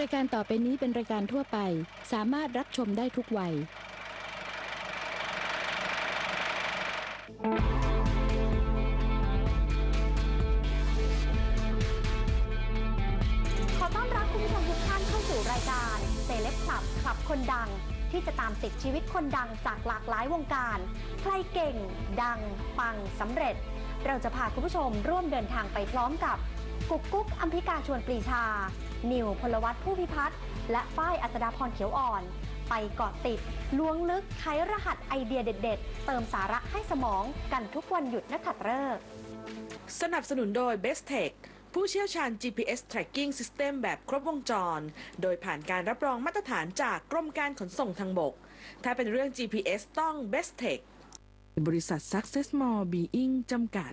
รายการต่อไปนี้เป็นรายการทั่วไป สามารถรับชมได้ทุกวัย ขอต้อนรับคุณผู้ชมทุกท่านเข้าสู่รายการเซเลบคลับคลับคนดังที่จะตามติดชีวิตคนดังจากหลากหลายวงการ ใครเก่ง ดัง ปังสำเร็จ เราจะพาคุณผู้ชมร่วมเดินทางไปพร้อมกับ กุ๊กกุ๊กอัมพิกาชวนปรีชา นิวพลวัตผู้พิพัฒน์และฝ้ายอัศดาพรเขียวอ่อน ไปเกาะติดล้วงลึกไขรหัสไอเดียเด็ด ๆ เติมสาระให้สมองกันทุกวันหยุดนักขัตฤกษ์สนับสนุนโดย Best Tech ผู้เชี่ยวชาญ GPS Tracking System แบบครบวงจร โดยผ่านการรับรองมาตรฐานจากกรมการขนส่งทางบก ถ้าเป็นเรื่อง GPS ต้อง Best Tech บริษัท Success Mall Being จำกัด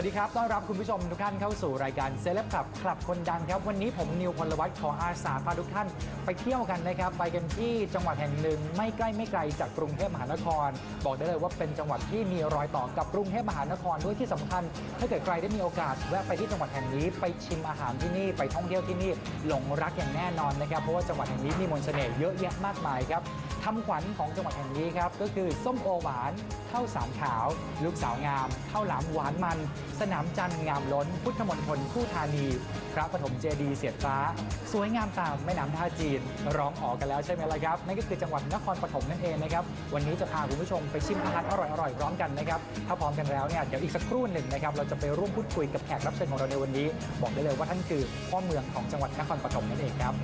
วัสดีครับ ต้อนรับคุณผู้ชมทุกท่านเข้าสู่รายการเซเลบคลับคลับคนดังครับ วันนี้ผมนิวพลวัตขออาสาพาทุกท่าน ไปเที่ยวกันนะครับ ไปกันที่จังหวัดแห่งหนึ่งไม่ใกล้ไม่ไกลจากกรุงเทพมหานคร บอกได้เลยว่าเป็นจังหวัดที่มีรอยต่อกับกรุงเทพมหานครด้วยที่สำคัญ ถ้าเกิดใครได้มีโอกาสแวะไปที่จังหวัดแห่งนี้ ไปชิมอาหารที่นี่ไปท่องเที่ยวที่นี่หลงรักอย่างแน่นอนนะครับ เพราะว่าจังหวัดแห่งนี้มีมนต์เสน่ห์เยอะแยะมากมายครับคำขวัญของจังหวัดแห่งนี้ครับก็คือส้มโอหวานข้าวสารขาว ลูกสาวงามข้าวหลามหวานมันสนามจันทร์งามล้น พุทธมณฑลคู่ธานี พระปฐมเจดีย์เสียดฟ้า สวยงามตามแม่น้ำท่าจีน ร้องออกกันแล้วใช่ไหมล่ะครับ นั่นก็คือจังหวัดนครปฐมนั่นเองนะครับ วันนี้จะพาคุณผู้ชมไปชิมอาหารอร่อยๆพร้อมกันนะครับ ถ้าพร้อมกันแล้วเนี่ยเดี๋ยวอีกสักครู่หนึ่งนะครับเราจะไปร่วมพูดคุยกับแขกรับเชิญของเราในวันนี้ บอกได้เลยว่าท่านคือพ่อเมืองของจังหวัดนครปฐมนั่นเองครับ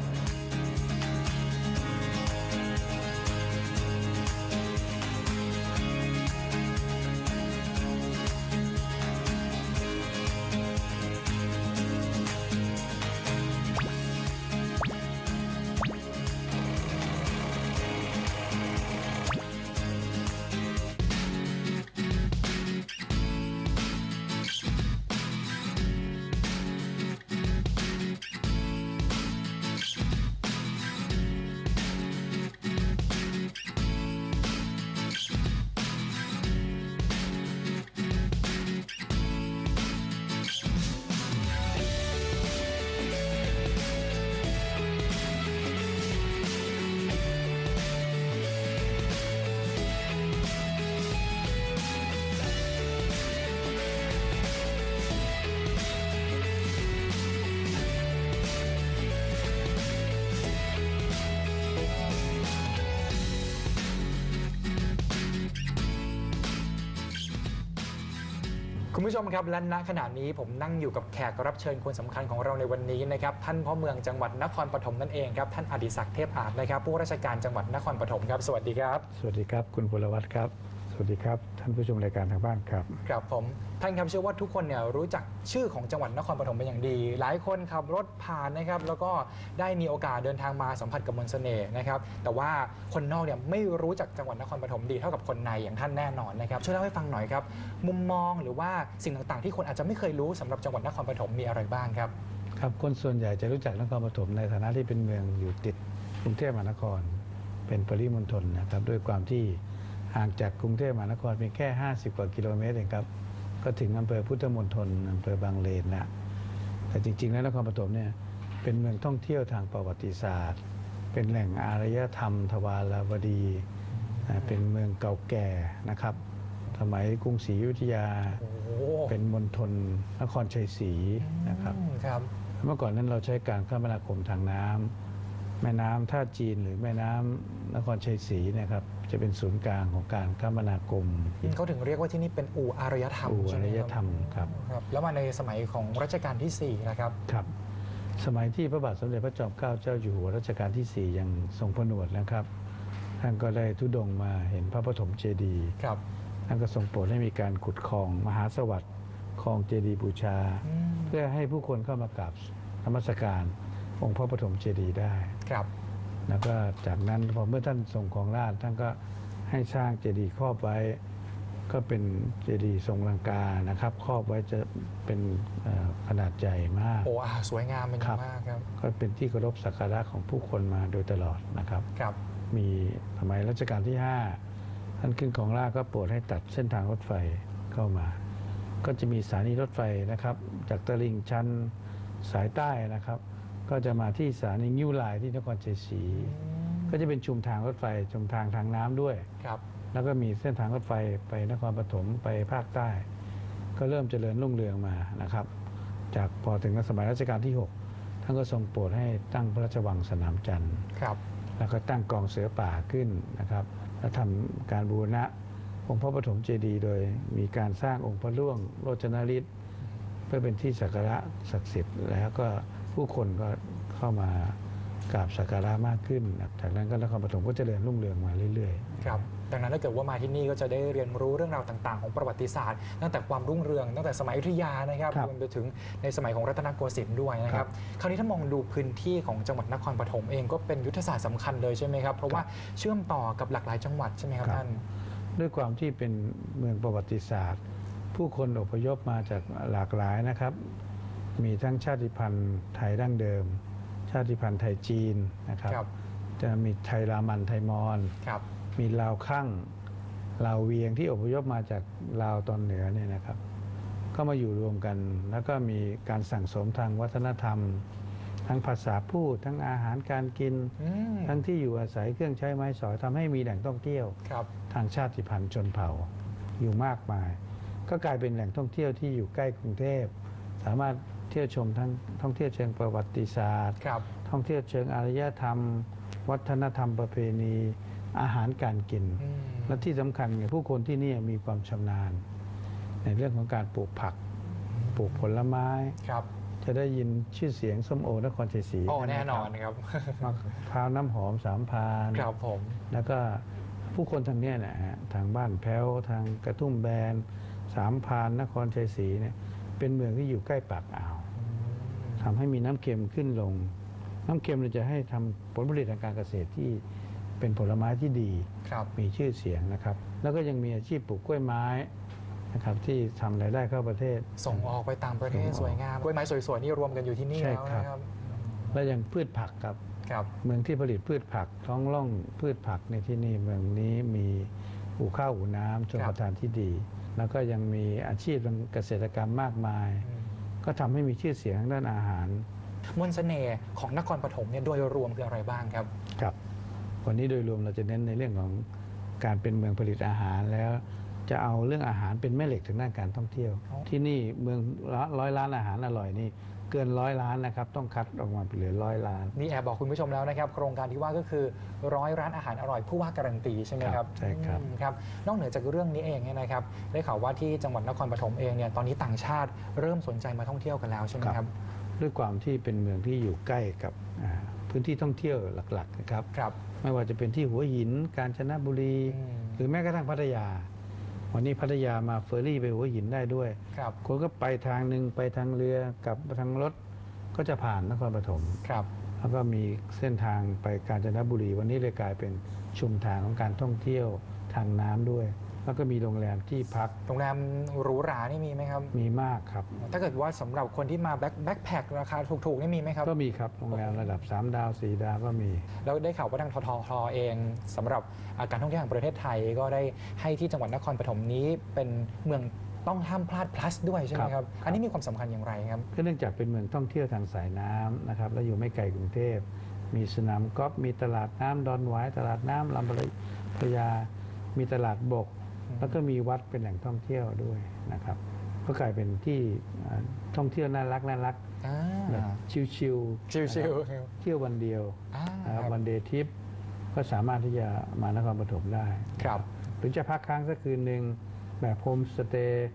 ผู้ชมครับและณขณะนี้ผมนั่งอยู่กับแขกรับเชิญคนสำคัญของเราในวันนี้นะครับท่านพ่อเมืองจังหวัดนครปฐมนั่นเองครับท่านอดิศักดิ์เทพอาจนะครับผู้ราชการจังหวัดนครปฐมครับ สวัสดีครับ สวัสดีครับ คุณพลวัตครับ สวัสดีครับ ท่านผู้ชมรายการทางบ้านครับครับผมท่านครับเชื่อว่าทุกคนเนี่ยรู้จักชื่อของจังหวัดนครปฐมเป็นอย่างดี หลายคนขับรถผ่านนะครับ แล้วก็ได้มีโอกาสเดินทางมาสัมผัสกับมนต์เสน่ห์นะครับ แต่ว่าคนนอกเนี่ยไม่รู้จักจังหวัดนครปฐมดีเท่ากับคนในอย่างท่านแน่นอนนะครับช่วยเล่าให้ฟังหน่อยครับ มุมมองหรือว่าสิ่งต่างๆ ที่คนอาจจะไม่เคยรู้สำหรับจังหวัดนครปฐมมีอะไรบ้างครับครับคนส่วนใหญ่จะรู้จักนครปฐมในฐานะที่เป็นเมืองอยู่ติดกรุงเทพมหานคร เป็นปริมณฑลนะครับด้วยความที่ ห่างจากกรุงเทพมหานครเพียงแค่ 50 กว่ากิโลเมตรเองครับ ก็ถึงอำเภอพุทธมณฑลอำเภอบางเลนละแต่จริง ๆ แล้วนครปฐมเนี่ยเป็นเมืองท่องเที่ยวทางประวัติศาสตร์ เป็นแหล่งอารยธรรม ทวารวดีนะเป็นเมืองเก่าแก่นะครับ สมัยกรุงศรีอยุธยาโอ้โหเป็นมณฑลนครชัยศรีนะครับอืมครับ เมื่อก่อนนั้นเราใช้การคมนาคมทางน้ำ แม่น้ำท่าจีนหรือแม่น้ำนครชัยศรีเนะครับจะเป็นศูนย์กลางของการคมนาคมเขาถึงเรียกว่าที่นี่เป็นอู่อารยธรรมอู่ใช่อาไหรมยครับธรรมครับครับ แล้วมาในสมัยของรัชกาลที่4นะครับครับสมัยที่พระบาทสมเด็จพระจอมเกล้าเจ้าอยู่หัวรัชกาลที่ 4 ยังทรงผนวดนะครับท่านก็ได้ทุดงค์มาเห็นพระปฐมเจดีย์ครับท่านก็ทรงโปรดให้มีการขุดคลองมหาสวัสดิ์คลองเจดีย์บูชาอืมเพื่อให้ผู้คนเข้ามากราบนมัสการ องค์พระปฐมเจดีย์ได้ ครับ แล้วก็จากนั้นพอเมื่อท่านทรงของราชย์ท่านก็ให้สร้างเจดีย์ครอบไว้ ก็เป็นเจดีย์ทรงลังกานะครับ ครอบไว้จะเป็นเอ่อขนาดใหญ่มาก โอ้อ่าสวยงามเป็นอครัย่างบมากครับ ก็เป็นที่เคารพสักการะของผู้คนมาโดยตลอดนะครับ ครับ มีสมัยรัชกาลที่ 5 ท่านขึ้นของราชย์ก็โปรดให้ตัดเส้นทางรถไฟเข้ามา ก็จะมีสถานีรถไฟนะครับ จากตลิ่งชันสายใต้นะครับ ก็จะมาที่สถานีงิ้วลายที่นครชัยศรีก็จะเป็นชุมทางรถไฟชุมทางทางน้ำด้วยครับแล้วก็มีเส้นทางรถไฟไปนครปฐมไปภาคใต้ ก็เริ่มเจริญรุ่งเรืองมานะครับ จากพอถึงสมัยรัชกาลที่ 6 ท่านก็ทรงโปรดให้ตั้งพระราชวังสนามจันทร์ครับแล้วก็ตั้งกองเสือป่าขึ้นนะครับและทำการบูรณะองค์พระปฐมเจดีย์โดยมีการสร้างองค์พระร่วงโรจนฤทธิ์เพื่อเป็นที่สักการะศักดิ์สิทธิ์แล้วก็ ผู้คนก็เข้ามากราบสักการะมากขึ้นนะครับจากนั้นก็นครปฐมก็เจริญรุ่งเรืองมาเรื่อยๆ ครับ ดังนั้นถ้าเกิดว่ามาที่นี่ก็จะได้เรียนรู้เรื่องราวต่าง ๆ ของประวัติศาสตร์ ตั้งแต่ความรุ่งเรืองตั้งแต่สมัยอยุธยานะครับครับรวมไปถึงในสมัยของรัตนโกสินทร์ด้วยนะคครัรับบคราวนี้ถ้ามองดูพื้นที่ของจังหวัดนครปฐมเองก็เป็นยุทธศาสตร์สำคัญเลยใช่ไหมครับ เพราะว่าเชื่อมต่อกับหลากหลายจังหวัดใช่ไหมครับครับท่าน ด้วยความที่เป็นเมืองประวัติศาสตร์ ผู้คนอพยพมาจากหลากหลายนะครับ มีทั้งชาติพันธุ์ไทยดั้งเดิม ชาติพันธุ์ไทยจีนนะครับครับจะมีไทยรามันไทยมอญครับมีลาวข้างลาวเวียงที่อพยพมาจากลาวตอนเหนือเนี่ยนะครับ ก็มาอยู่รวมกัน แล้วก็มีการสั่งสมทางวัฒนธรรม ทั้งภาษาพูดทั้งอาหารการกินอืมทั้งที่อยู่อาศัยเครื่องใช้ไม้สอยทำให้มีแหล่งท่องเที่ยวครับทางชาติพันธุ์ชนเผ่าอยู่มากมาย ก็กลายเป็นแหล่งท่องเที่ยวที่อยู่ใกล้กรุงเทพ สามารถ เที่ยวชมทั้งท่องเที่ยวเชิงประวัติศาสตร์ ครับ ท่องเที่ยวเชิงอารยธรรม วัฒนธรรมประเพณี อาหารการกิน อืม และที่สำคัญเนี่ยผู้คนที่นี่มีความชำนาญ ในเรื่องของการปลูกผัก ปลูกผลไม้ ครับจะได้ยินชื่อเสียงส้มโอนครชัยศรีโอ้ใช่ไหมแน่นอนครับครับ มะพร้าวน้ำหอมสามพราน ครับผม แล้วก็ผู้คนทางเนี้ยนะฮะทางบ้านแพ้วทางกระทุ่มแบนสามพรานนครชัยศรีเนี่ย เป็นเมืองที่อยู่ใกล้ปากอ่าวทำให้มีน้ำเค็มขึ้นลง น้ำเค็มเราจะให้ทำผลผลิตทางการเกษตรที่เป็นผลไม้ที่ดีครับมีชื่อเสียงนะครับ แล้วก็ยังมีอาชีพปลูกกล้วยไม้นะครับที่ทำรายได้เข้าประเทศ ส่งออกไปต่างประเทศส่งออกสวยงามกล้วยไม้สวยๆนี่รวมกันอยู่ที่นี่ใช่แล้วครับนะครับ และยังพืชผักครับครับเมืองที่ผลิตพืชผักท้องร่องพืชผักในที่นี่เมืองนี้มีอู่ข้าวอู่น้ำชลประทานที่ดี แล้วก็ยังมีอาชีพทางเกษตรกรรมมากมาย ก็ทำให้มีชื่อเสียงทางด้านอาหาร มนต์เสน่ห์ของนครปฐมเนี่ยโดยรวมคืออะไรบ้างครับ ครับ วันนี้โดยรวมเราจะเน้นในเรื่องของการเป็นเมืองผลิตอาหารแล้ว จะเอาเรื่องอาหารเป็นแม่เหล็กทางด้านการท่องเที่ยวอ๋อที่นี่เมืองร้อยล้านอาหารอร่อยนี่เกินร้อยล้านนะครับต้องคัดออกมาเหลือร้อยล้านนี่แอบบอกคุณผู้ชมแล้วนะครับ โครงการที่ว่าก็คือร้อยร้านอาหารอร่อยผู้ว่าการันตีใช่ไหมคครัรับบใช่ครับอืมครับนอกเหนือจากเรื่องนี้เองเนี่ยนะครับ ได้ข่าวว่าที่จังหวัดนครปฐมเองเนี่ยตอนนี้ต่างชาติเริ่มสนใจมาท่องเที่ยวกันแล้วใช่ไหมครับด้วยความที่เป็นเมืองที่อยู่ใกล้กับอ่าพื้นที่ท่องเที่ยวหลักๆนะครับครับ ไม่ว่าจะเป็นที่หัวหิน กาญจนบุรีอืมหรือแม้กระทั่งพัทยา วันนี้พัทยามาเฟอร์รี่ไปหัวหินได้ด้วยครับคนก็ไปทางหนึ่งไปทางเรือกลับทางรถก็จะผ่านนครปฐมครับ แล้วก็มีเส้นทางไปกาญจนบุรี วันนี้เลยกลายเป็นชุมทางของการท่องเที่ยวทางน้ำด้วย แล้วก็มีโรงแรมที่พัก โรงแรมหรูหรานี่มีไหมครับ มีมากครับ ถ้าเกิดว่าสำหรับคนที่มาแบ็คแบ็คแพคราคาถูกๆนี่มีไหมครับ ก็มีครับ โรงแรมระดับ 3 ดาว 4 ดาวก็มี แล้วได้ข่าวว่าทางทททเองสำหรับอ่าการท่องเที่ยวแห่งประเทศไทยก็ได้ให้ที่จังหวัดนครปฐมนี้เป็นเมืองต้องห้ามพลาด plus ด้วยใช่ไหมครับครับอันนี้มีความสำคัญอย่างไรครับก็เนื่องจากเป็นเมืองท่องเที่ยวทางสายน้ำนะครับ และอยู่ไม่ไกลกรุงเทพ มีสนามกอล์ฟ มีตลาดน้ำดอนหวาย ตลาดน้ำลำพระยา มีตลาดบก แล้วก็มีวัดเป็นแหล่งท่องเที่ยวด้วยนะครับ ก็กลายเป็นที่อ่าท่องเที่ยวน่ารักน่ารักอ่าแบบชิลๆชิลนะครับๆครับเที่ยววันเดียวอ่านะครับครับวันเดย์ทริปก็สามารถที่จะมานครปฐมได้ครับหรือจะพักค้างสักคืนหนึ่งแบบโฮมสเตย์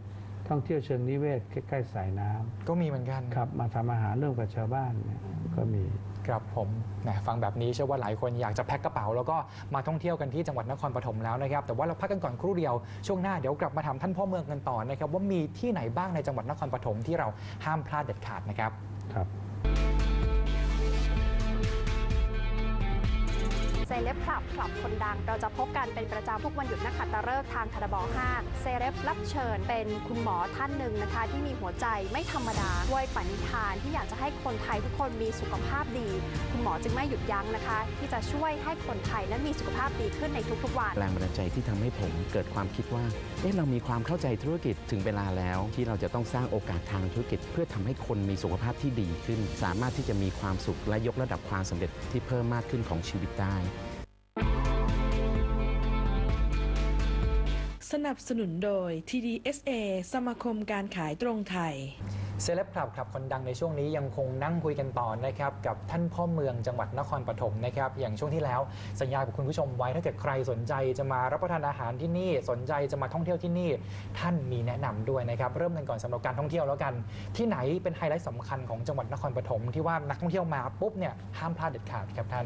ท่องเที่ยวเชิงนิเวศ ใกล้ๆสายน้ำก็มีเหมือนกันครับมาทำอาหารร่วมกับชาวบ้านเนี่ยก็มีครับผมแหมฟังแบบนี้เชื่อว่าหลายคนอยากจะแพ็คกระเป๋า แล้วก็มาท่องเที่ยวกันที่จังหวัดนครปฐมแล้วนะครับ แต่ว่าเราพักกันก่อนครู่เดียวช่วงหน้าเดี๋ยวกลับมาถามท่านพ่อเมืองกันต่อนะครับ ว่ามีที่ไหนบ้างในจังหวัดนครปฐมที่เราห้ามพลาดเด็ดขาดนะครับครับ เซเลบคลับคลับคนดัง เราจะพบกันเป็นประจำทุกวันหยุดนักขัตฤกษ์ทางทรบ5เซเลบรับเชิญเป็นคุณหมอท่านหนึ่งนะคะ ที่มีหัวใจไม่ธรรมดาด้วยปณิธานที่อยากจะให้คนไทยทุกคนมีสุขภาพดี คุณหมอจึงไม่หยุดยั้งนะคะ ที่จะช่วยให้คนไทยนั้นมีสุขภาพดีขึ้นในทุกๆวันแรงบันดาลใจที่ทำให้ผมเกิดความคิดว่าเอ๊ะเรามีความเข้าใจธุรกิจถึงเวลาแล้ว ที่เราจะต้องสร้างโอกาสทางธุรกิจ เพื่อทำให้คนมีสุขภาพที่ดีขึ้น สามารถที่จะมีความสุขและยกระดับความสำเร็จที่เพิ่มมากขึ้นของชีวิตได้ สนับสนุนโดย TDSA สมาคมการขายตรงไทย เซเลบคลับคลับคนดังในช่วงนี้ยังคงนั่งคุยกันต่อนะครับกับท่านพ่อเมืองจังหวัดนครปฐมนะครับอย่างช่วงที่แล้วสัญญากับคุณผู้ชมไว้ถ้าเกิดใครสนใจจะมารับประทานอาหารที่นี่สนใจจะมาท่องเที่ยวที่นี่ ท่านมีแนะนำด้วยนะครับเริ่มกันก่อนสำหรับการท่องเที่ยวแล้วกัน ที่ไหนเป็นไฮไลท์สำคัญของจังหวัดนครปฐมที่ว่านักท่องเที่ยวมาปุ๊บเนี่ยห้ามพลาดเด็ดขาดครับท่าน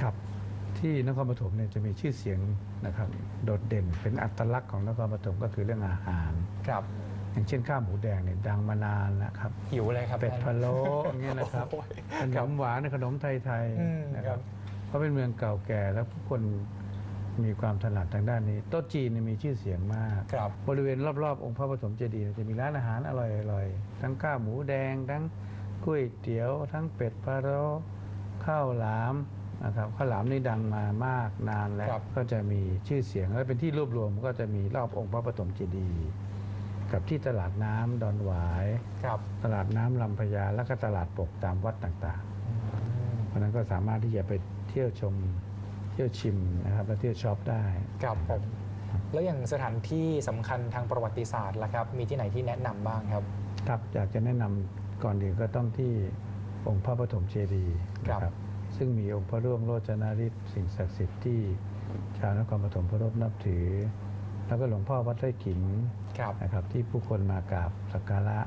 ครับ ที่นครปฐมเนี่ยจะมีชื่อเสียงนะครับโดดเด่นเป็นอัตลักษณ์ของนครปฐมก็คือเรื่องอาหาร ครับ อย่างเช่นข้าวหมูแดงเนี่ยดังมานานนะครับหิวเลยครับเป็ดท่านพะโล้อย่างเงี้ยนะครับโอ้ยขนมหวานขนมไทยอืมๆนะคครัรับบ เพราะเป็นเมืองเก่าแก่แล้วผู้คนมีความถนัดทางด้านนี้โต๊ะจีนเนี่ยมีชื่อเสียงมาก ครับ บริเวณรอบๆ องค์พระปฐมเจดีย์เนี่ยจะมีร้านอาหารอร่อยๆ ทั้งข้าวหมูแดง ทั้งก๋วยเตี๋ยว ทั้งเป็ดพะโล้ข้าวหลาม นะครับข้าวหลามนี่ดังมามากนานแล้วครับ ก็จะมีชื่อเสียงและเป็นที่รวบรวมก็จะมีรอบองค์พระปฐมเจดีย์กับที่ตลาดน้ำดอนหวาย ครับตลาดน้ำลำพญาและก็ตลาดปกตามวัดต่างๆ เพราะฉะนั้นก็สามารถที่จะไปเที่ยวชมเที่ยวชิมนะครับและเที่ยวช็อปได้ ครับผมแล้วอย่างสถานที่สำคัญทางประวัติศาสตร์ล่ะครับ มีที่ไหนที่แนะนำบ้างครับ ครับอยากจะแนะนำก่อนอื่นก็ต้องที่องค์พระปฐมเจดีย์นะครับ ซึ่งมีองค์พระร่วงโรจนาริศสิ่งศักดิ์สิทธิ์ที่ชาวนครปฐมเคารพนับถือ แล้วก็หลวงพ่อวัดไร่ขิงครับนะครับ ที่ผู้คนมากราบสักการะ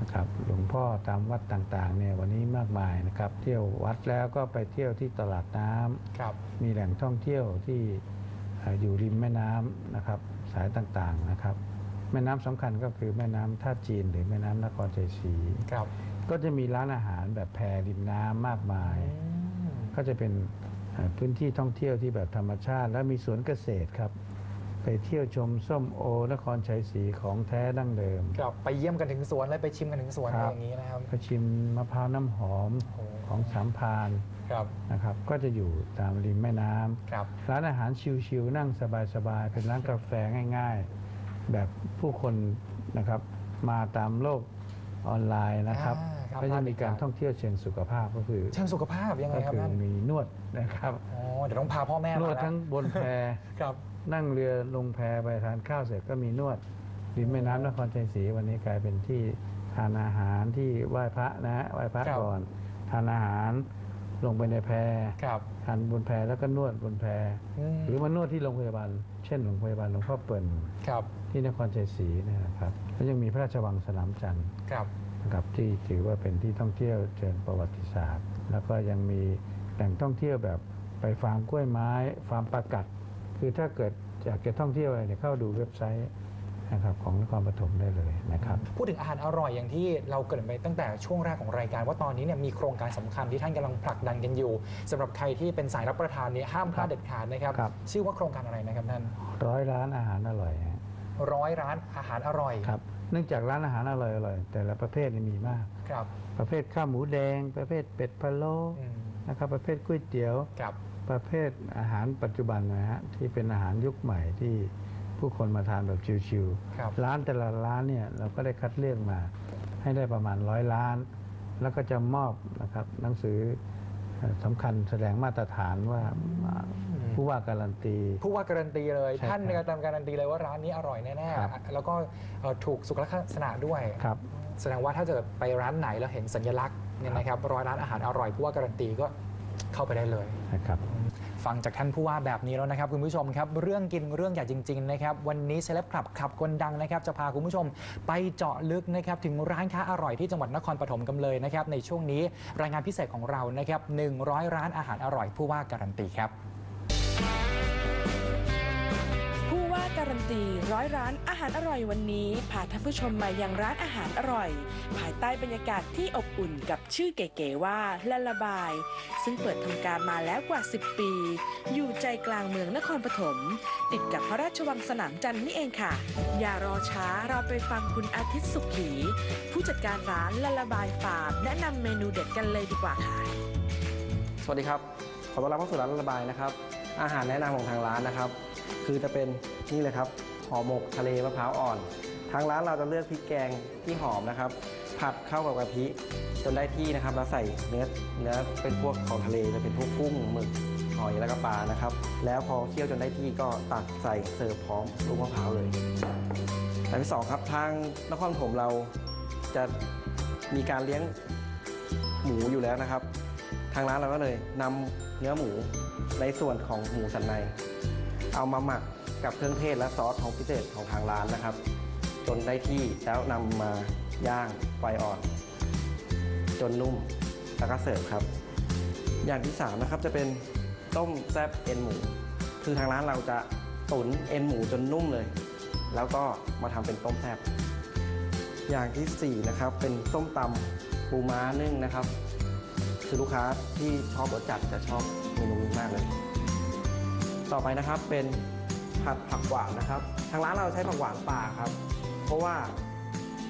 นะครับหลวงพ่อตามวัดต่างๆเนี่ยวันนี้มากมายนะครับ เที่ยววัดแล้วก็ไปเที่ยวที่ตลาดน้ำครับมีแหล่งท่องเที่ยวที่เอ่ออยู่ริมแม่น้ำนะครับ สายต่างๆนะครับ แม่น้ำสำคัญก็คือแม่น้ำท่าจีนหรือแม่น้ำนครชัยศรีครับก็จะมีร้านอาหารแบบแพริมน้ำมากมาย ก็จะเป็นเอ่อพื้นที่ท่องเที่ยวที่แบบธรรมชาติ และมีสวนเกษตรครับ ไปเที่ยวชมส้มโอนครชัยศรีของแท้ดั้งเดิมครับไปเยี่ยมกันถึงสวนเลยไปชิมกันถึงสวนคอะรัไรบอย่างนี้นะครับไปชิมมะพร้าวน้ำหอมโอ้ของสามพรานครับนะครับก็จะอยู่ตามริมแม่น้ำครับร้านอาหารชิวๆนั่งสบายๆเป็นร้านกาแฟง่าย ๆ แบบผู้คนนะครับมาตามโลกออนไลน์นะครับอ่าครับ ก็จะมีการท่องเที่ยวเชิงสุขภาพก็คือเชิงสุขภาพยังไงก็ครับคือท่านมีนวดนะครับอ๋อเดี๋ยวต้องพาพ่อแม่นมาวดแล้วทั้งบนแพครับนั่งเรือลงแพไปทานข้าวเสร็จก็มีนวดริมแม่น้ำนครชัยศรีวันนี้กลายเป็นที่ทานอาหารที่ไหว้พระนะฮะไหว้พระครับก่อนทานอาหารลงไปในแพครับทานบนแพแล้วก็นวดบนแพมหรือมานวดที่โรงพยาบาล เช่นโรงพยาบาลหลวงพ่อเปิ่นครับที่นครชัยศรีเนยนะครับแล้วยังมีพระราชวังสนามจันทร์ครับ นะครับที่ถือว่าเป็นที่ท่องเที่ยวเชิงประวัติศาสตร์ แล้วก็ยังมีแหล่งท่องเที่ยวแบบไปฟาร์มกล้วยไม้ฟาร์มปลากัด คือถ้าเกิดอยากจะท่องเที่ยวอะไรเนี่ยเข้าดูเว็บไซต์นะครับของนครปฐมได้เลยนะครับพูดถึงอาหารอร่อยอย่างที่เราเกริดไปตั้งแต่ช่วงแรกของรายการ ว่าตอนนี้เนี่ยมีโครงการสำคัญที่ท่านกำลังผลักดันกันอยู่สำหรับใครที่เป็นสายรับประทานเนี่ยห้ามพลาดเด็ดขาดนะครับครับชื่อว่าโครงการอะไรนะครับท่านร้อยร้านอาหารอร่อยฮะร้อยร้านอาหารอร่อยครับ เนื่องจากร้านอาหารอร่อยอร่อยแต่ละประเภทนี่มีมาก ครับ ประเภทข้าวหมูแดง ประเภทเป็ดพะโล้อืมนะครับประเภทก๋วยเตี๋ยว ครับ ประเภทอาหารปัจจุบันนะฮะที่เป็นอาหารยุคใหม่ที่ผู้คนมาทานแบบชิวครับ ๆร้านแต่ละร้านเนี่ยเราก็ได้คัดเลือกมาให้ได้ประมาณร้อยล้าน แล้วก็จะมอบนะครับหนังสือเอ่อ สำคัญแสดงมาตรฐานว่าผู้ว่าการันตี ผู้ว่าการันตีเลยใช่ท่านครับเนี่ยการการันตีเลยว่าร้านนี้อร่อยแน่ครับๆแล้วก็เอ่อถูกสุขลักษณะด้วยครับแสดงว่าถ้าเกิดไปร้านไหนแล้วเห็นสัญลักษณ์เนี่ยนะครับร้อยร้านอาหารอร่อยผู้ว่าการันตีก็เข้าไปได้เลยนะครับ ฟังจากท่านผู้ว่าแบบนี้แล้วนะครับคุณผู้ชมครับเรื่องกินเรื่องใหญ่จริงๆนะครับวันนี้เซเลบคลับขับคนดังนะครับจะพาคุณผู้ชมไปเจาะลึกนะครับถึงร้านค้าอร่อยที่จังหวัดนครปฐมกันเลยนะครับในช่วงนี้รายงานพิเศษของเรานะครับ100 ร้านอาหารอร่อยผู้ว่าการันตีครับ ตีร้อยร้านอาหารอร่อยวันนี้พาท่านผู้ชมมายังร้านอาหารอร่อย ภายใต้บรรยากาศที่อบอุ่นกับชื่อเก๋ๆว่าละละบาย ซึ่งเปิดทำการมาแล้วกว่า 10 ปี อยู่ใจกลางเมืองนครปฐม ติดกับพระราชวังสนามจันทร์นี่เองค่ะ อย่ารอช้าเราไปฟังคุณอาทิตย์สุขี ผู้จัดการร้านละละบายฟาร์มแนะนำเมนูเด็ดกันเลยดีกว่าค่ะ สวัสดีครับขอต้อนรับเข้าสู่ร้านระบายนะครับอาหารแนะนำของทางร้านนะครับ คือจะเป็นนี่เลยครับห่อหมกทะเลมะพร้าวอ่อน ทางร้านเราจะเลือกพริกแกงที่หอมนะครับ ผัดเข้ากับกะทิจนได้ที่นะครับแล้วใส่เนื้อเนื้อเป็นพวกของทะเลจะเป็นพวกกุ้งหมึกหอยแล้วก็ปลานะครับ แล้วพอเคี่ยวจนได้ที่ก็ตักใส่เสิร์ฟพร้อมลูกมะพร้าวเลยอันที่สองครับทางนครผมเราจะมีการเลี้ยงหมูอยู่แล้วนะครับ ทางร้านเราก็เลยนำเนื้อหมูในส่วนของหมูสันใน เอามาหมักกับเครื่องเทศและซอสของพิเศษของทางร้านนะครับ จนได้ที่แล้วนำมาย่างไฟอ่อน จนนุ่มแล้วก็เสิร์ฟครับ อย่างที่สามนะครับจะเป็นต้มแซบเอ็นหมู คือทางร้านเราจะตุ๋นเอ็นหมูจนนุ่มเลย แล้วก็มาทำเป็นต้มแซบอย่างที่สี่นะครับเป็นส้มตำปูม้านึ่งนะครับ คือลูกค้าที่ชอบรสจัดจะชอบเมนูนี้มากเลย ต่อไปนะครับเป็นผัดผักหวานนะครับ ทางร้านเราใช้ผักหวานป่าครับ เพราะว่า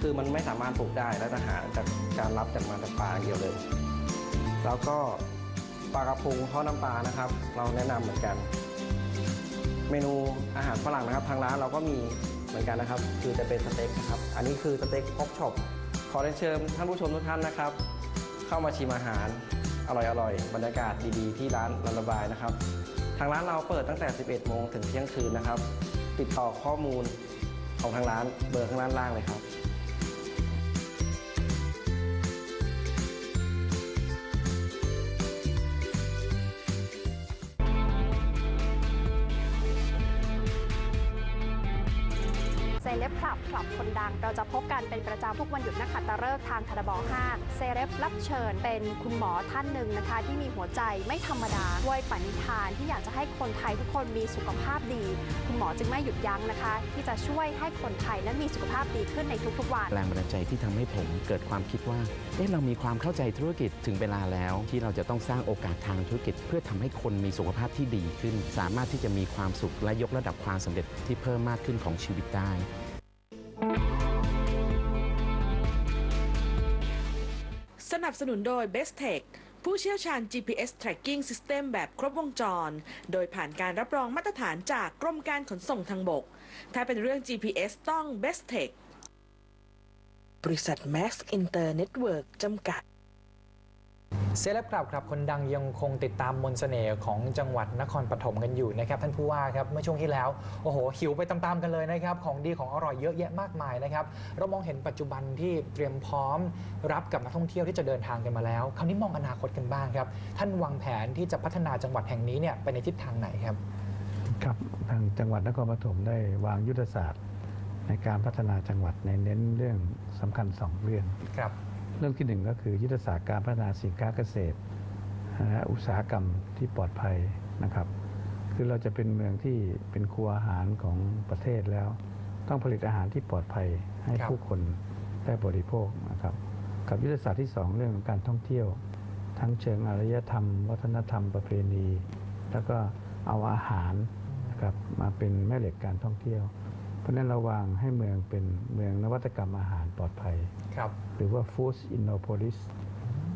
คือมันไม่สามารถปลูกได้และจะหารจากการรับจากมาจากป่าเดียวเลย แล้วก็ปลากระพงทอดน้ำปลานะครับ เราแนะนำเหมือนกัน เมนูอาหารฝรั่งนะครับ ทางร้านเราก็มีเหมือนกันนะครับ คือจะเป็นสเต็กนะครับ อันนี้คือสเต็กพ็อกช็อปขอเรียนเชิญท่านผู้ชมทุกท่านนะครับ เข้ามาชิมอาหารอร่อยๆบรรยากาศดีๆ ที่ร้านละระบายนะครับ ทางร้านเราเปิดตั้งแต่ 11 โมงถึงเที่ยงคืนนะครับ ติดต่อข้อมูลของทางร้านเบอร์ข้างล่างเลยครับ คลับคนดังเราจะพบกันเป็นประจำทุกวันหยุดนักขัตฤกษ์ทางทรบ5เซเลบรับเชิญเป็นคุณหมอท่านหนึ่งนะคะ ที่มีหัวใจไม่ธรรมดาด้วยปณิธานที่อยากจะให้คนไทยทุกคนมีสุขภาพดี คุณหมอจึงไม่หยุดยั้งนะคะ ที่จะช่วยให้คนไทยนั้นมีสุขภาพดีขึ้นในทุกๆวันแรงบันดาลใจที่ทำให้ผมเกิดความคิดว่าเอ๊ะเรามีความเข้าใจธุรกิจถึงเวลาแล้ว ที่เราจะต้องสร้างโอกาสทางธุรกิจ เพื่อทำให้คนมีสุขภาพที่ดีขึ้น สามารถที่จะมีความสุขและยกระดับความสำเร็จที่เพิ่มมากขึ้นของชีวิตได้ส นับสนุนโดย Best Tech ผู้เชี่ยวชาญ GPS Tracking System แบบครบวงจร โดยผ่านการรับรองมาตรฐานจากกรมการขนส่งทางบก ถ้าเป็นเรื่อง GPS ต้อง Best Tech บริษัท Max Inter Network จำกัด เซเลบคลับครับคนดังยังคงติดตามมนต์เสน่ห์ของจังหวัดนครปฐมกันอยู่นะครับท่านผู้ว่าครับเมื่อช่วงที่แล้วโอ้โหหิวไปตามๆกันเลยนะครับของดีของอร่อยเยอะแยะมากมายนะครับเรามองเห็นปัจจุบันที่เตรียมพร้อม รับกับนักท่องเที่ยวที่จะเดินทางกันมาแล้ว คราวนี้มองอนาคตกันบ้างครับท่านวางแผนที่จะพัฒนาจังหวัดแห่งนี้เนี่ยไปในทิศทางไหนครับครับทางจังหวัดนครปฐมได้วางยุทธศาสตร์ ในการพัฒนาจังหวัดในเน้นเรื่องสำคัญสองเรื่องครับ เรื่องที่หนึ่งก็คือยุทธศาสตร์การพัฒนาสินค้าเกษตรและอุตสาหกรรมที่ปลอดภัยนะครับ คือเราจะเป็นเมืองที่เป็นครัวอาหารของประเทศแล้ว ต้องผลิตอาหารที่ปลอดภัยให้ครับผู้คนได้บริโภคนะครับ กับยุทธศาสตร์ที่สองเรื่องของการท่องเที่ยว ทั้งเชิงอารยธรรม วัฒนธรรมประเพณี แล้วก็เอาอาหารนะครับมาเป็นแม่เหล็กการท่องเที่ยวเพ ราะฉะนั้นเราวางให้เมืองเป็นเมืองนวัตกรรมอาหารปลอดภัย ครับ หรือว่า Food Innopolis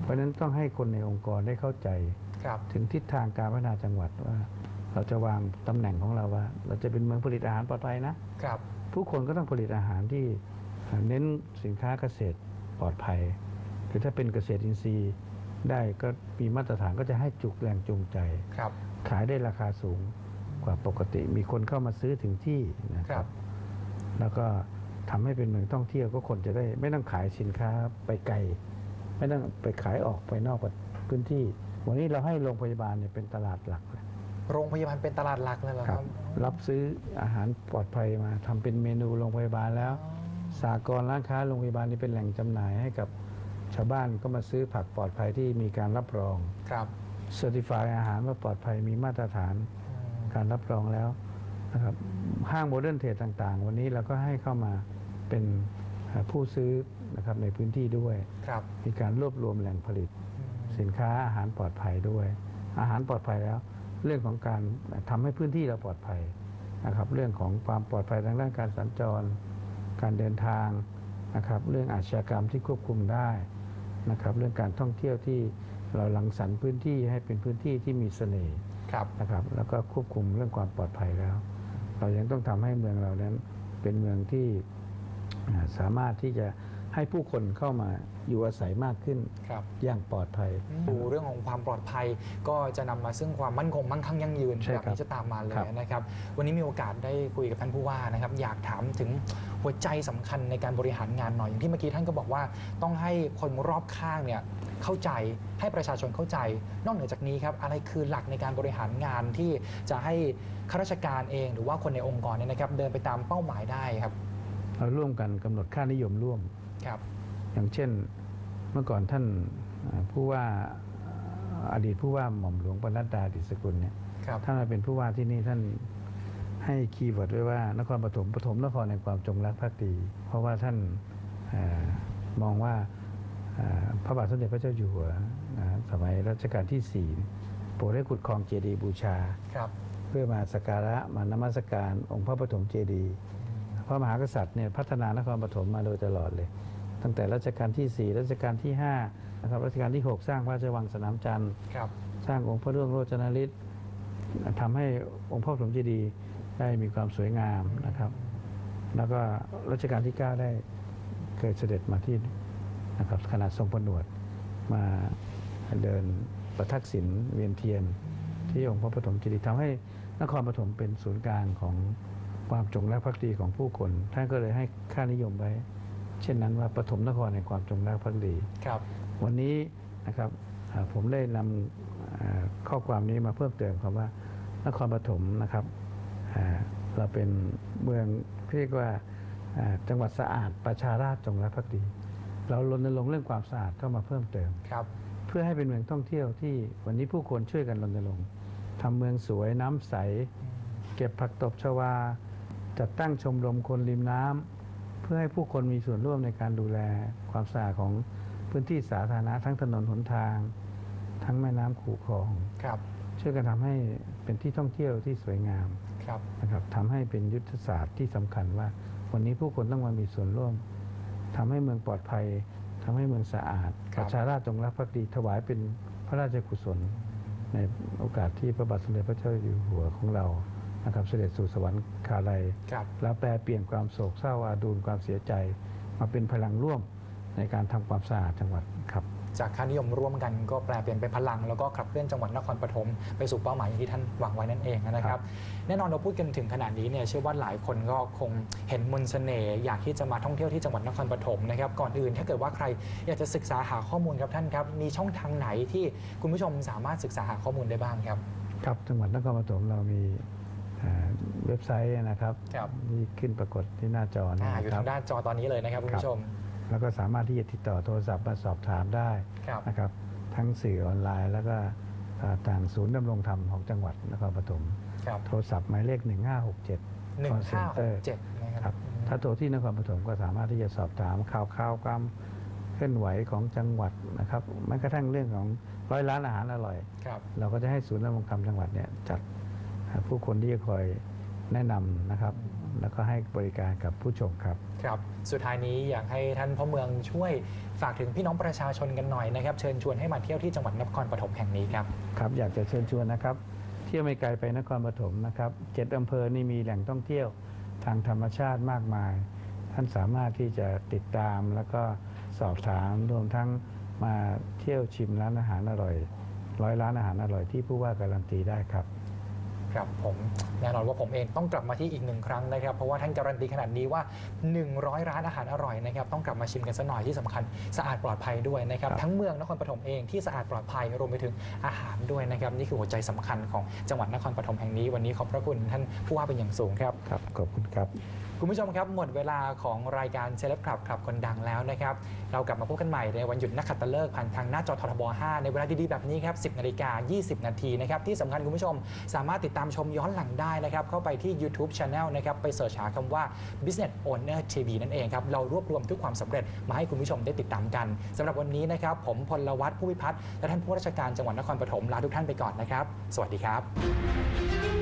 เพราะฉะนั้นต้องให้คนในองค์กรได้เข้าใจ ครับ ถึงทิศทางการพัฒนาจังหวัดว่า เราจะวางตำแหน่งของเราว่า เราจะเป็นเมืองผลิตอาหารปลอดภัยนะ ครับ ผู้คนก็ต้องผลิตอาหารที่เน้นสินค้าเกษตรปลอดภัยหรือถ้าเป็นเกษตรอินทรีย์ได้ก็มีมาตรฐานก็จะให้จุกแรงจูงใจ ครับ ขายได้ราคาสูงกว่าปกติ มีคนเข้ามาซื้อถึงที่นะคครัรับบ แล้วก็ทำให้เป็นเมืองท่องเที่ยวก็คนจะได้ ไม่ต้องขายสินค้าไปไกล ไม่ต้องไปขายออกไปนอกพื้นที่ วันนี้เราให้โรงพยาบาลเนี่ยเป็นตลาดหลักเลยโรงพยาบาลเป็นตลาดหลักเลยเหรอคครัรับบรับซื้ออาหารปลอดภัยมาทำเป็นเมนูโรงพยาบาลแล้ว สากลร้านค้าโรงพยาบาลนี่เป็นแหล่งจำหน่ายให้กับชาวบ้านก็มาซื้อผักปลอดภัยที่มีการรับรอง ครับเซอร์ติฟายอาหารว่าปลอดภัยมีมาตรฐาน การรับรองแล้ว นะครับห้างโมเดิร์นเทรดต่างๆ วันนี้เราก็ให้เข้ามาเป็นเอ่อผู้ซื้อนะครับในพื้นที่ด้วยครับมีการรวบรวมแหล่งผลิต สินค้าอาหารปลอดภัยด้วย อาหารปลอดภัยแล้ว เรื่องของการทำให้พื้นที่เราปลอดภัยนะครับเรื่องของความปลอดภัยทางด้านการสัญจร การเดินทางนะครับเรื่องอาชญากรรมที่ควบคุมได้นะครับเรื่องการท่องเที่ยวที่เราหลังสรรค์พื้นที่ให้เป็นพื้นที่ที่มีเสน่ห์ครับนะครับแล้วก็ควบคุมเรื่องความปลอดภัยแล้ว เรายังต้องทำให้เมืองเรานั้นเป็นเมืองที่สามารถที่จะ ให้ผู้คนเข้ามาอยู่อาศัยมากขึ้น ครับอย่างปลอดภัย ดูเรื่องของความปลอดภัยก็จะนำมาซึ่งความมั่นคงมั่งคั่งยั่งยืนใช่แบบครับนี้จะตามมาเลยครับนะครับ วันนี้มีโอกาสได้คุยกับท่านผู้ว่านะครับอยากถามถึงหัวใจสำคัญในการบริหารงานหน่อยอย่างที่เมื่อกี้ท่านก็บอกว่าต้องให้คนรอบข้างเนี่ยเข้าใจให้ประชาชนเข้าใจ นอกเหนือจากนี้ครับอะไรคือหลักในการบริหารงานที่จะให้ข้าราชการเอง หรือว่าคนในองค์กรเนี่ยนะครับเดินไปตามเป้าหมายได้ครับ เราร่วมกันกำหนดค่านิยมร่วมครับ อย่างเช่นเมื่อก่อนท่านเอ่อผู้ว่าเอ่ออดีตผู้ว่าหม่อมหลวงปนัดดาดิสกุลเนี่ยครับท่านมาเป็นผู้ว่าที่นี่ท่านให้คีย์เวิร์ดไว้ว่านครปฐมปฐมนครในความจงรักภักดี เพราะว่าท่านเออมองว่าเอ่อพระบาทสมเด็จพระเจ้าอยู่หัวนะสมัยรัชกาลที่สี่โปรดได้ขุดคลองเจดีย์บูชาครับเพื่อมาสักการะมานมัสการองค์พระปฐมเจดีย์พ ระมหากษัตริย์เนี่ยพัฒนานครปฐมมาโดยตลอดเลย ตั้งแต่รัชกาลที่ 4 รัชกาลที่5นะครับรัชกาลที่ 6 สร้างพระราชวังสนามจันทร์ครับสร้างองค์พระร่วงโรจนฤทธิ์ทำให้องค์พระปฐมเจดีย์ได้มีความสวยงามนะครับ แล้วก็รัชกาลที่ 9 ได้เคยเสด็จมาที่นะครับขณะทรงผนวดมาเดินประทักษิณเวียนเทียนที่องค์พระปฐมเจดีย์ทำให้นครปฐมเป็นศูนย์กลางของ ความจงรักภักดีของผู้คนท่านก็เลยให้ค่านิยมไว้ เช่นนั้นว่าปฐมนครแห่งความจงรักภักดีครับ วันนี้นะครับอ่าผมได้นำอ่าข้อความนี้มาเพิ่มเติมคำว่านครปฐมนะครับอ่าเราเป็นเมืองเรียกว่าอ่าจังหวัดสะอาดประชาราชจงรักภักดี เรารณรงค์เรื่องความสะอาดเข้ามาเพิ่มเติมครับ เพื่อให้เป็นเมืองท่องเที่ยวที่วันนี้ผู้คนช่วยกันรณรงค์ทำเมืองสวยน้ำใส เก็บผักตบชวา จัดตั้งชมรมคนริมน้ำเพื่อให้ผู้คนมีส่วนร่วมในการดูแลความสะอาดของพื้นที่สาธารณะทั้งถนนหนทาง ทั้งแม่น้ำคูคลองครับช่วยกันทำให้เป็นที่ท่องเที่ยวที่สวยงามครับนะครับทำให้เป็นยุทธศาสตร์ที่สำคัญว่า วันนี้ผู้คนต้องมามีส่วนร่วมทำให้เมืองปลอดภัยทำให้เมืองสะอาดครัปบระชาราชจงรักภักดีถวายเป็นพระราชกุศลในโอกาสที่พระบาทสมเด็จพระเจ้าอยู่หัวของเรา นะครับเสด็จสู่สวรรคาลัยครับแล้วแปลเปลี่ยนความโศกเศร้าอาดูลความเสียใจ มาเป็นพลังร่วมในการทำความสะอาดจังหวัดครับจากค่านิยมร่วมกันก็แปลเปลี่ยนเป็นพลัง แล้วก็ขับเคลื่อนจังหวัดนครปฐมไปสู่เป้าหมายอย่างที่ท่านวางไว้นั่นเองนะคครัรับบแน่นอนเราพูดกันถึงขนาดนี้เนี่ยเชื่อว่าหลายคนก็คงเห็นมนต์เสน่ห์อยากที่จะมาท่องเที่ยวที่จังหวัดนครปฐมนะครับก่อนอื่นถ้าเกิดว่าใครอยากจะศึกษาหาข้อมูลครับท่านครับ มีช่องทางไหนที่คุณผู้ชมสามารถศึกษาหาข้อมูลได้บ้างครับ ครับจังหวัดนครปฐมเรามี เอ่อเว็บไซต์นะครับครับ ที่ขึ้นปรากฏที่หน้าจอนะอ่าอยู่ครัทางด้านจอตอนนี้เลยนะครับคุณผู้ชม แล้วก็สามารถที่จะติดต่อโทรศัพท์มาสอบถามได้ครับ นะครับ ทั้งสื่อออนไลน์ แล้วก็เอ่อทางศูนย์ดำรงธรรมของจังหวัดนครปฐมครับโทรศัพท์หมายเลข 1567 หนึ่งห้าหกเจ็ดนะคครัรับบ ถ้าโทรที่นครปฐมก็สามารถที่จะสอบถามข่าวข่าวความเคลื่อนไหวของจังหวัดนะครับแม้กระทั่งเรื่องของร้อยร้านอาหารอร่อย ครับ เราก็จะให้ศูนย์ดำรงธรรมจังหวัดเนี่ยจัดหา ผู้คนที่จะคอยแนะนำนะครับ แล้วก็ให้บริการกับผู้ชมครับ ครับ สุดท้ายนี้อยากให้ท่านพ่อเมืองช่วยฝากถึงพี่น้องประชาชนกันหน่อยนะครับ เชิญชวนให้มาเที่ยวที่จังหวัดนครปฐมแห่งนี้ครับ ครับอยากจะเชิญชวนนะครับ เที่ยวไม่ไกลไปนครปฐมนะครับเจ็ดอำเภอนี่มีแหล่งท่องเที่ยวทางธรรมชาติมากมาย ท่านสามารถที่จะติดตามแล้วก็สอบถามรวมทั้งมาเที่ยวชิมร้านอาหารอร่อย ร้อยร้านอาหารอร่อยที่ผู้ว่าการันตีได้ครับ ครับผมแน่นอนว่าผมเองต้องกลับมาที่อีกหนึ่งครั้งนะครับ เพราะว่าท่านการันตีขนาดนี้ว่า 100 ร้านอาหารอร่อยนะครับต้องกลับมาชิมกันสักหน่อยที่สำคัญสะอาดปลอดภัยด้วยนะครับครับทั้งเมืองนครปฐมเองที่สะอาดปลอดภัยรวมไปถึงอาหารด้วยนะครับนี่คือหัวใจสำคัญของจังหวัดนครปฐมแห่งนี้ วันนี้ขอบพระคุณท่านผู้ว่าเป็นอย่างสูงครับครับขอบคุณครับ คุณผู้ชมครับหมดเวลาของรายการเซเลบคลับคลับคนดังแล้วนะครับ เรากลับมาพบกันใหม่ในวันหยุดนักขัตฤกษ์ผ่านทางหน้าจอททบ 5 ในเวลาดีๆแบบนี้ครับ 10นาฬิกา20 นาทีนะครับ ที่สำคัญคุณผู้ชมสามารถติดตามชมย้อนหลังได้นะครับ เข้าไปที่ YouTube Channel นะครับ ไปเสิร์ชหาคำว่า Business Owner TV นั่นเองครับ เรารวบรวมทุกความสำเร็จมาให้คุณผู้ชมได้ติดตามกันสำหรับวันนี้นะครับ ผมพลวัตผู้วิพัฒน์และท่านผู้ว่าราชการจังหวัดนครปฐมลาทุกท่านไปก่อนนะครับ สวัสดีครับ